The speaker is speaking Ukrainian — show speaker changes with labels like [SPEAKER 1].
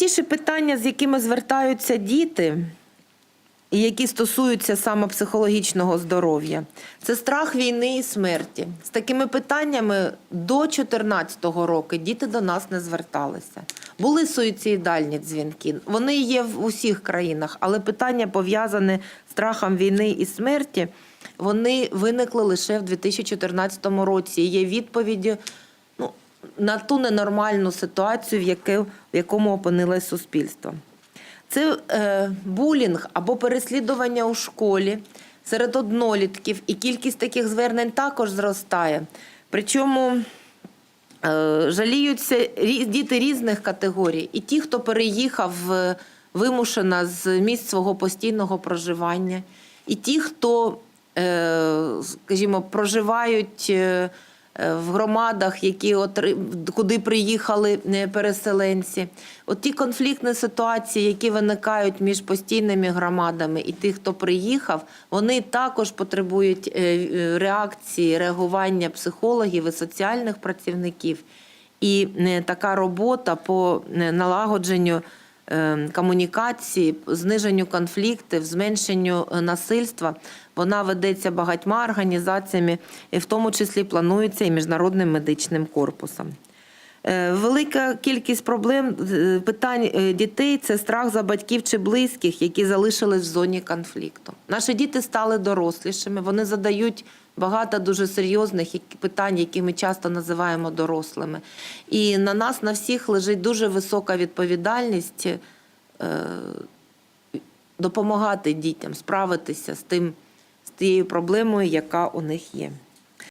[SPEAKER 1] Найчастіші питання, з якими звертаються діти, і які стосуються саме психологічного здоров'я, це страх війни і смерті. З такими питаннями до 2014 року діти до нас не зверталися. Були суїцидальні дзвінки. Вони є в усіх країнах, але питання пов'язане з страхом війни і смерті. Вони виникли лише в 2014 році. Є відповіді на ту ненормальну ситуацію, в, яке, в якому опинилось суспільство. Це е, булінг або переслідування у школі серед однолітків, і кількість таких звернень також зростає. Причому е, жаліються діти різних категорій, і ті, хто переїхав е, вимушено з місць свого постійного проживання, і ті, хто, е, скажімо, проживають. Е, В громадах, які куди приїхали е, переселенці, от ті конфліктні ситуації, які виникають між постійними громадами і тих, хто приїхав, вони також потребують е, реакції, реагування психологів і соціальних працівників. І така робота по налагодженню комунікації, зниженню конфліктів, зменшенню е, насильства, вона ведеться багатьма організаціями, і в тому числі планується і міжнародним медичним корпусом. Е, Велика кількість проблем е, питань е, дітей це страх за батьків чи близьких, які залишились в зоні конфлікту. Наші діти стали дорослішими, вони задають багато дуже серйозних питань, які ми часто називаємо дорослими. І на нас, на всіх, лежить дуже висока відповідальність допомагати дітям справитися з тим з тією проблемою, яка у них є.